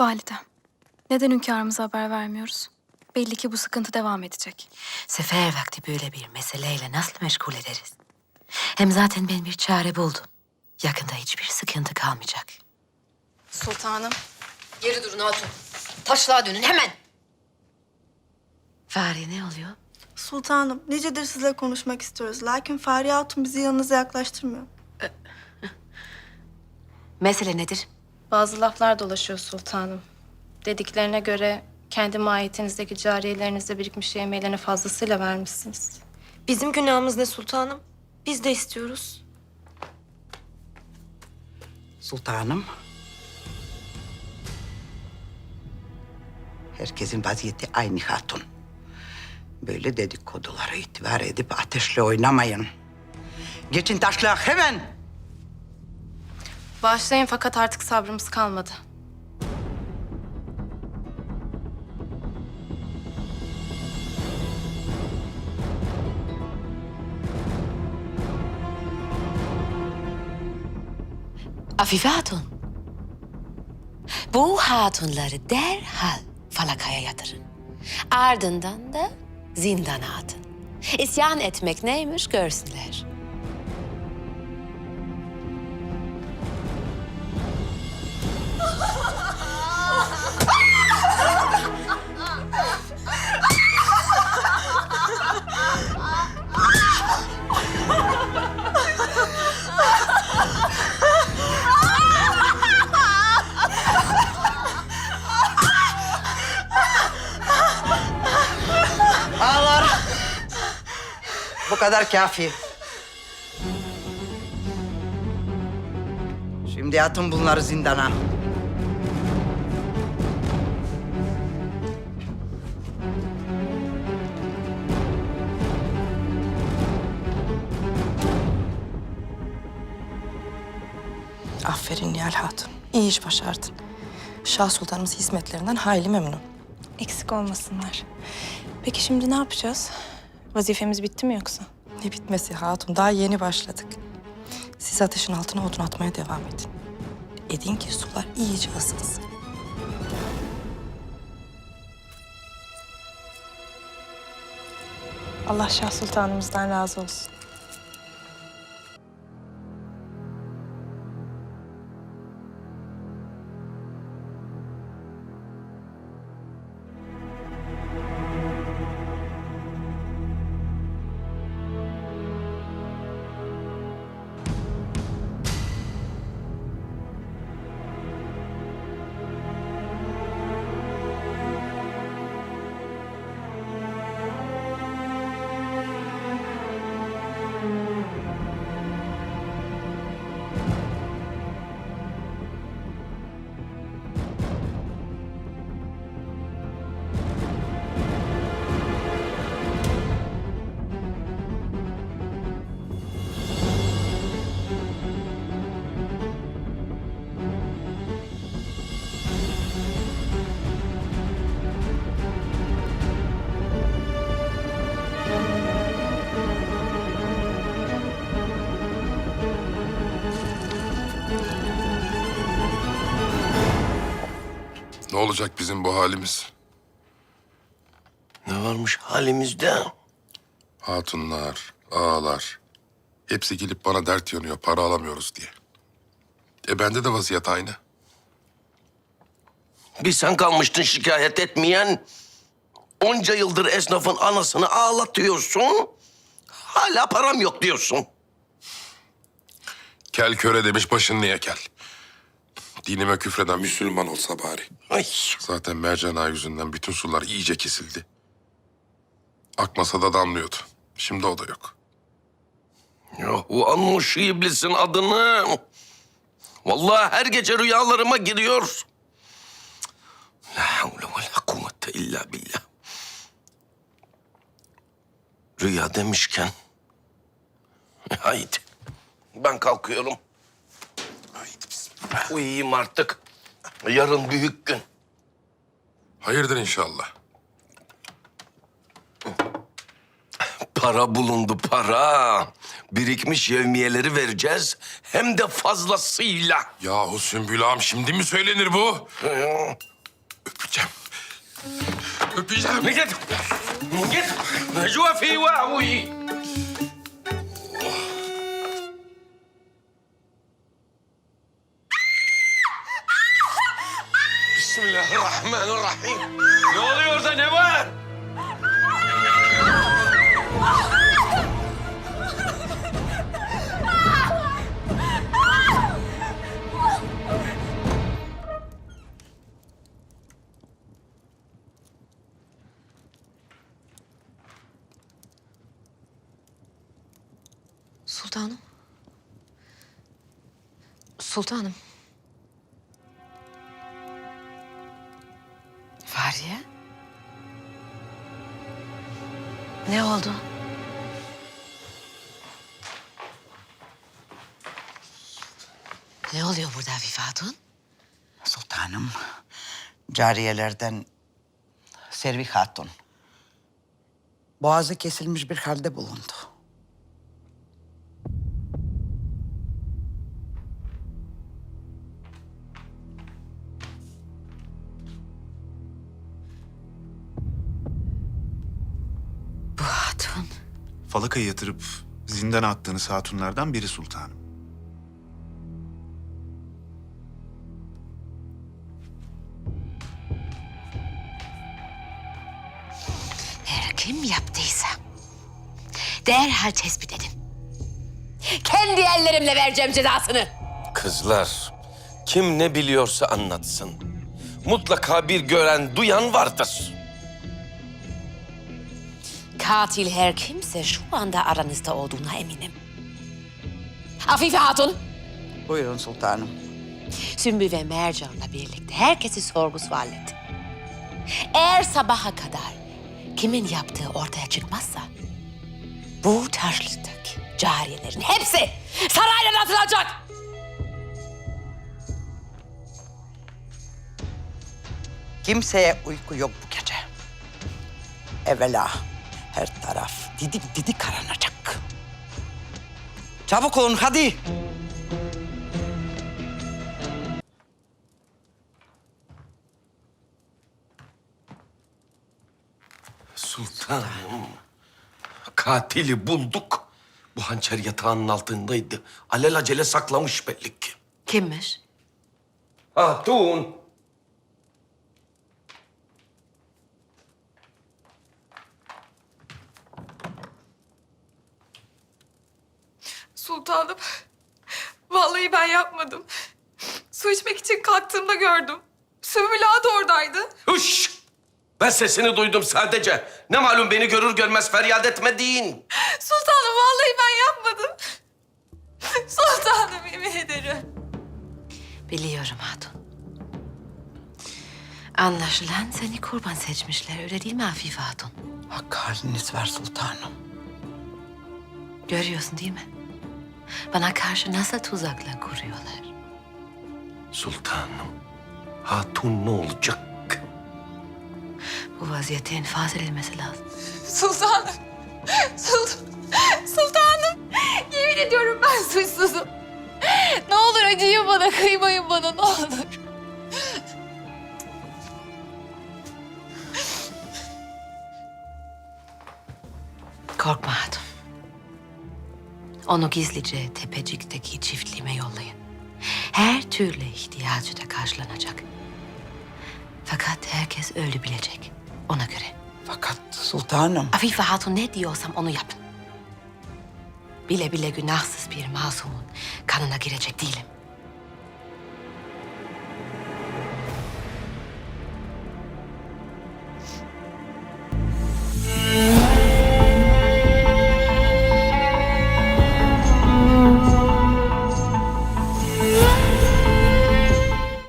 Validem, neden hünkârımıza haber vermiyoruz? Belli ki bu sıkıntı devam edecek. Sefer vakti böyle bir meseleyle nasıl meşgul ederiz? Hem zaten ben bir çare buldum. Yakında hiçbir sıkıntı kalmayacak. Sultanım. Geri durun hatun. Taşlığa dönün hemen. Fahri ne oluyor? Sultanım, nicedir sizle konuşmak istiyoruz. Lakin Fahriye Hatun bizi yanınıza yaklaştırmıyor. Mesele nedir? Bazı laflar dolaşıyor sultanım. Dediklerine göre kendi mahiyetinizdeki cariyelerinizde birikmiş yemeğlerini fazlasıyla vermişsiniz. Bizim günahımız ne sultanım? Biz de istiyoruz. Sultanım. Herkesin vaziyeti aynı hatun. Böyle dedikodulara itibar edip ateşle oynamayın. Geçin taşlığa hemen. Bağışlayın fakat artık sabrımız kalmadı. Afife Hatun. Bu hatunları derhal falakaya yatırın. Ardından da zindana atın. İsyan etmek neymiş görsünler. Bu kadar kafi. Şimdi atın bunları zindana. Aferin Nihal Hatun. İyi iş başardın. Şah Sultanımız hizmetlerinden hayli memnun. Eksik olmasınlar. Peki şimdi ne yapacağız? Vazifemiz bitti mi yoksa? Ne bitmesi Hatun, daha yeni başladık. Siz ateşin altına odun atmaya devam edin. Edin ki sular iyice ısınsın. Allah Şah Sultanımızdan razı olsun. Olacak bizim bu halimiz? Ne varmış halimizde? Hatunlar, ağalar. Hepsi gelip bana dert yanıyor, para alamıyoruz diye. E bende de vaziyet aynı. Bir sen kalmıştın şikayet etmeyen. Onca yıldır esnafın anasını ağlatıyorsun. Hala param yok diyorsun. Kel köre demiş başın niye kel? Dinime küfreden Müslüman olsa bari. Ay, Zaten mercana yüzünden bütün sular iyice kesildi. Akmasa da damlıyordu. Şimdi o da yok. yahu anma şu iblisin adını. Vallahi her gece rüyalarıma giriyor. La havle ve la kuvvete illa billah. Rüya demişken... Haydi. Ben kalkıyorum. Uyuyayım artık. Yarın büyük gün. Hayırdır inşallah. Para bulundu para. Birikmiş yevmiyeleri vereceğiz. Hem de fazlasıyla. Yahu Sümbül ağam şimdi mi söylenir bu? Öpeceğim. Öpeceğim. Git. Git. Necwa fi vahuyi. Sultanım. Sultanım. Fahriye? Ne oldu? Ne oluyor burada Afife Hatun? Sultanım, cariyelerden Servi Hatun. Boğazı kesilmiş bir halde bulundu. Falaka'yı yatırıp zindana attığınız hatunlardan biri sultanım. Her kim yaptıysa derhal tespit edin. Kendi ellerimle vereceğim cezasını. Kızlar, kim ne biliyorsa anlatsın. Mutlaka bir gören, duyan vardır. Katil her kimse şu anda aranızda olduğuna eminim. Afife Hatun, Buyurun sultanım. Sümbül ve Mercan'la birlikte herkesi sorgu sual et. Eğer sabaha kadar kimin yaptığı ortaya çıkmazsa... ...bu taşlıktaki cariyelerin hepsi saraydan atılacak. Kimseye uyku yok bu gece. Evvela her taraf didik didik karanacak. Çabuk olun hadi. Sultanım, katili bulduk. Bu hançer yatağının altındaydı. Alelacele saklamış belli ki. Kimmiş? Hatun. Sultanım, vallahi ben yapmadım. Su içmek için kalktığımda gördüm. Sümbül Ağa da oradaydı. Hış! Ben sesini duydum sadece. Ne malum beni görür görmez feryat etmediğin. Sultanım, vallahi ben yapmadım. Sultanım, yemin ederim. Biliyorum Hatun. Anlaşılan seni kurban seçmişler öyle değil mi Afife Hatun? Hak haliniz var sultanım. Görüyorsun değil mi? Bana karşı nasıl tuzaklar kuruyorlar. Sultanım, hatun ne olacak? Bu vaziyette infaz edilmesi lazım. Sultanım, sultan, sultanım. Yemin ediyorum ben suçsuzum. Ne olur acıyın bana, kıymayın bana ne olur. Onu gizlice tepecikteki çiftliğime yollayın. Her türlü ihtiyacı da karşılanacak. Fakat herkes öyle bilecek. Ona göre. Fakat sultanım. Afife Hatun ne diyorsam onu yapın. Bile bile günahsız bir masumun kanına girecek değilim.